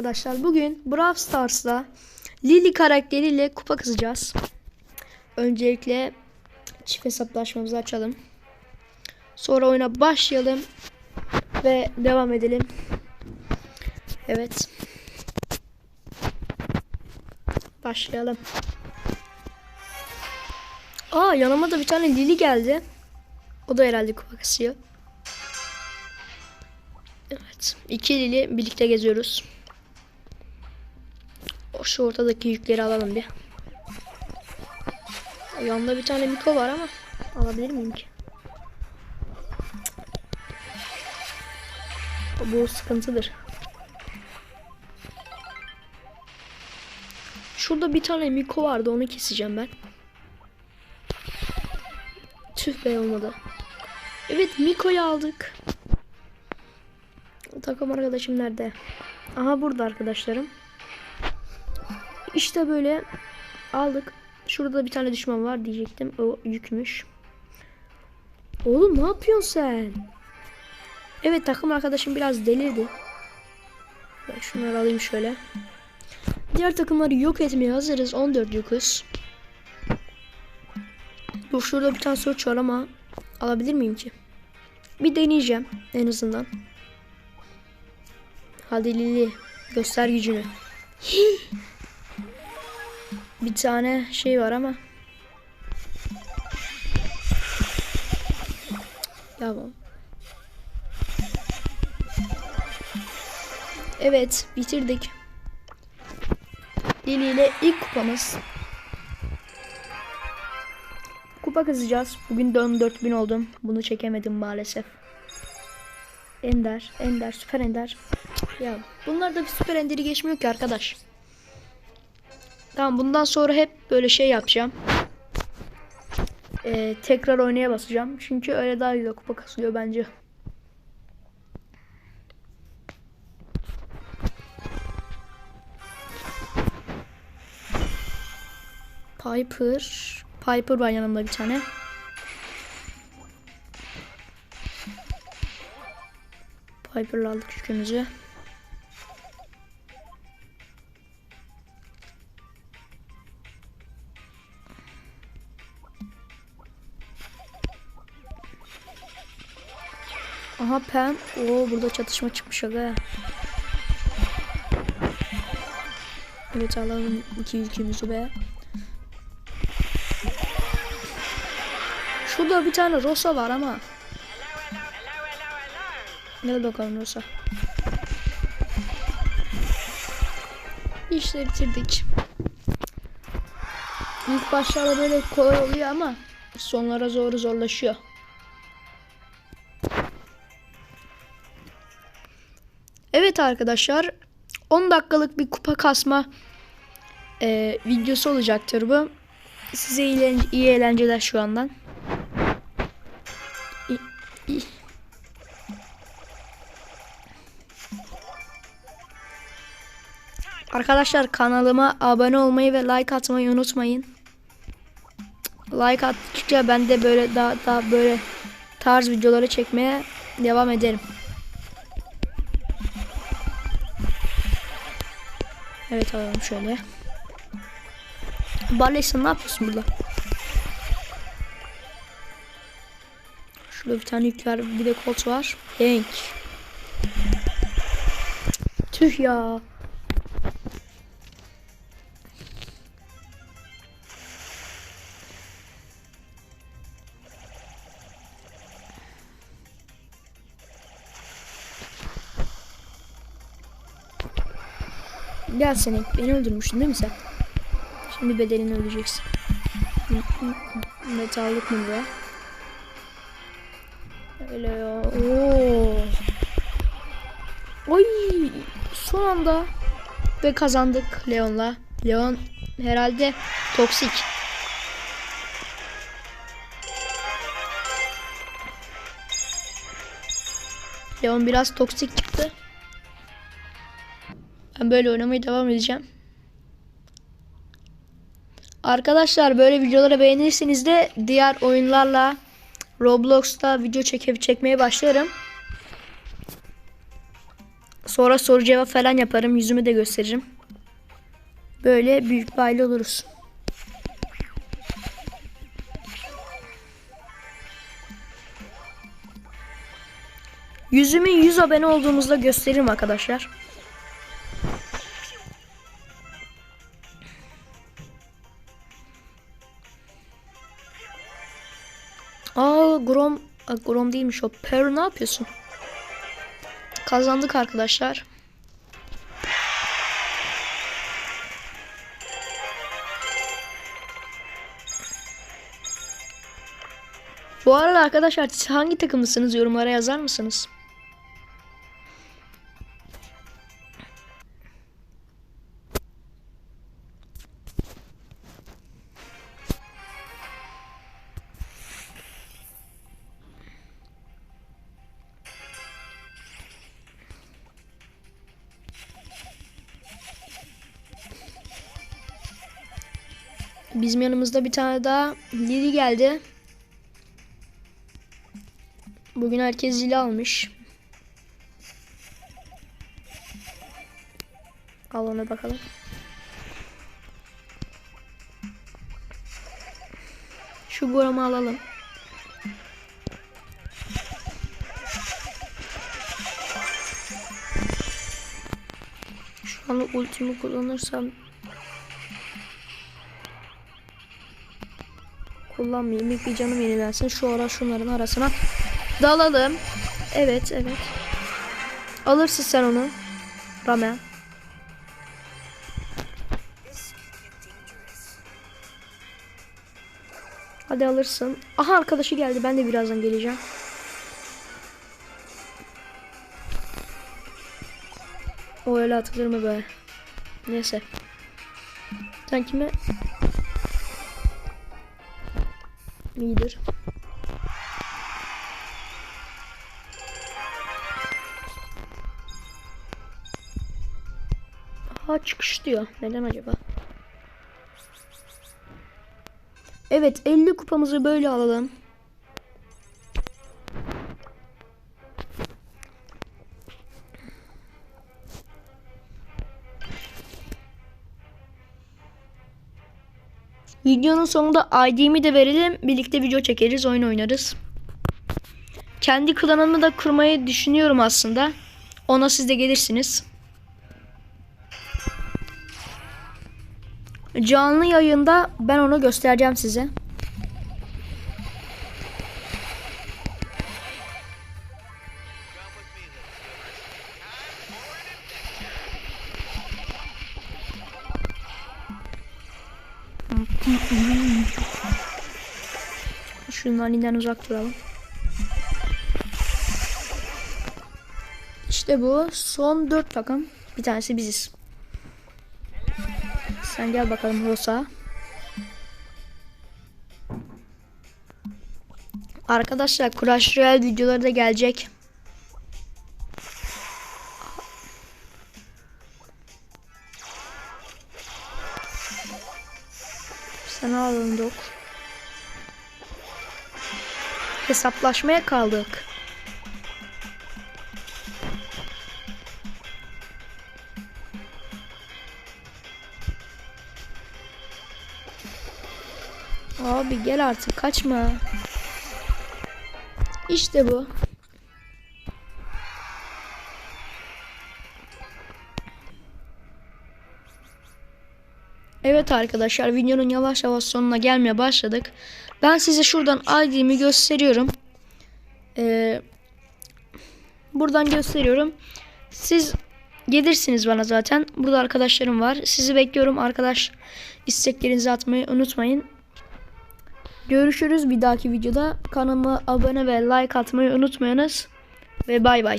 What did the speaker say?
arkadaşlar. Bugün Brawl Stars'ta Lily karakteriyle kupa kızacağız. Öncelikle çift hesaplaşmamızı açalım. Sonra oyuna başlayalım ve devam edelim. Evet. Başlayalım. Aa yanıma da bir tane Lily geldi. O da herhalde kupa kasıyor. Evet. İki Lili birlikte geziyoruz. Şu ortadaki yükleri alalım bir. Yanında bir tane Miko var ama alabilir miyim ki? Bu sıkıntıdır. Şurada bir tane Miko vardı onu keseceğim ben. Tüh be olmadı. Evet Miko'yu aldık. Takım arkadaşım nerede? Aha burada arkadaşlarım. İşte böyle aldık. Şurada bir tane düşman var diyecektim. O yükmüş. Oğlum ne yapıyorsun sen? Evet takım arkadaşım biraz delirdi. Ben şunları alayım şöyle. Diğer takımları yok etmeye hazırız. 14 yüküz. Dur şurada bir tane search var ama alabilir miyim ki? Bir deneyeceğim en azından. Hadi Lili göster gücünü. Bir tane şey var ama. Bu. Evet bitirdik. Lili ile ilk kupamız. Kupa kızacağız. Bugün de 14.000 oldum. Bunu çekemedim maalesef. Ender, Ender, Süper Ender. Ya bunlarda bir Süper Ender'i geçmiyor ki arkadaş. Tamam bundan sonra hep böyle şey yapacağım. Ee, tekrar oynaya basacağım. Çünkü öyle daha güzel kupa kasılıyor bence. Piper. Piper var yanımda bir tane. Piper'la aldık yükümüzü. Aha Pam. Oo burada çatışma çıkmış aga. Evet alalım iki yükümüzü be. Şurada bir tane Rosa var ama. Gel bakalım Rosa. İşte bitirdik. İlk başlarda böyle kolay oluyor ama sonlara zor zorlaşıyor. Arkadaşlar 10 dakikalık bir kupa kasma e, videosu olacaktır bu. Size iyi, iyi eğlenceler şu andan. Arkadaşlar kanalıma abone olmayı ve like atmayı unutmayın. Like attıkça ben de böyle daha, daha böyle tarz videoları çekmeye devam ederim. Evet alalım şöyle. Barley ne yapıyorsun burada? Şurada bir tane yük var. Bir de kolt var. Hank. Tüh ya. Gel seni. Beni öldürmüştün değil mi sen? Şimdi bedelini ödeyeceksin. Metallik mi bu? Öyle ya. Oo. Oy. Son anda ve kazandık Leon'la. Leon herhalde toksik. Leon biraz toksik çıktı. Ben böyle oynamaya devam edeceğim. Arkadaşlar böyle videoları beğenirseniz de diğer oyunlarla Roblox'ta video çekip çekmeye başlarım. Sonra soru cevap falan yaparım. Yüzümü de gösteririm. Böyle büyük bir aile oluruz. Yüzümün 100 abone olduğumuzda gösteririm arkadaşlar. Grom, Grom değilmiş o. Per ne yapıyorsun? Kazandık arkadaşlar. Bu arada arkadaşlar siz hangi takımlısınız yorumlara yazar mısınız? Bizim yanımızda bir tane daha Lili geldi. Bugün herkes zili almış. Al ona bakalım. Şu goramı alalım. Şu an ultimi kullanırsam kullanmayayım. İlk bir canım yenilensin. Şu ara şunların arasına dalalım. Evet evet. Alırsın sen onu. Ramen. Hadi alırsın. Aha arkadaşı geldi. Ben de birazdan geleceğim. O öyle atılır mı be? Neyse. Sen kime? İyidir. Aha çıkış diyor. Neden acaba? Evet 50 kupamızı böyle alalım. Videonun sonunda ID'mi de verelim. Birlikte video çekeriz, oyun oynarız. Kendi klanımı da kurmayı düşünüyorum aslında. Ona siz de gelirsiniz. Canlı yayında ben onu göstereceğim size. Şu naninden uzak duralım. İşte bu. Son 4 takım. Bir tanesi biziz. Sen gel bakalım Rosa. Arkadaşlar Crash Royale videoları da gelecek. Dok. Hesaplaşmaya kaldık. Abi gel artık kaçma. İşte bu. Evet arkadaşlar videonun yavaş yavaş sonuna gelmeye başladık. Ben size şuradan ID'mi gösteriyorum. Ee, buradan gösteriyorum. Siz gelirsiniz bana zaten. Burada arkadaşlarım var. Sizi bekliyorum arkadaş. isteklerinizi atmayı unutmayın. Görüşürüz bir dahaki videoda. Kanalıma abone ve like atmayı unutmayınız. Ve bay bay.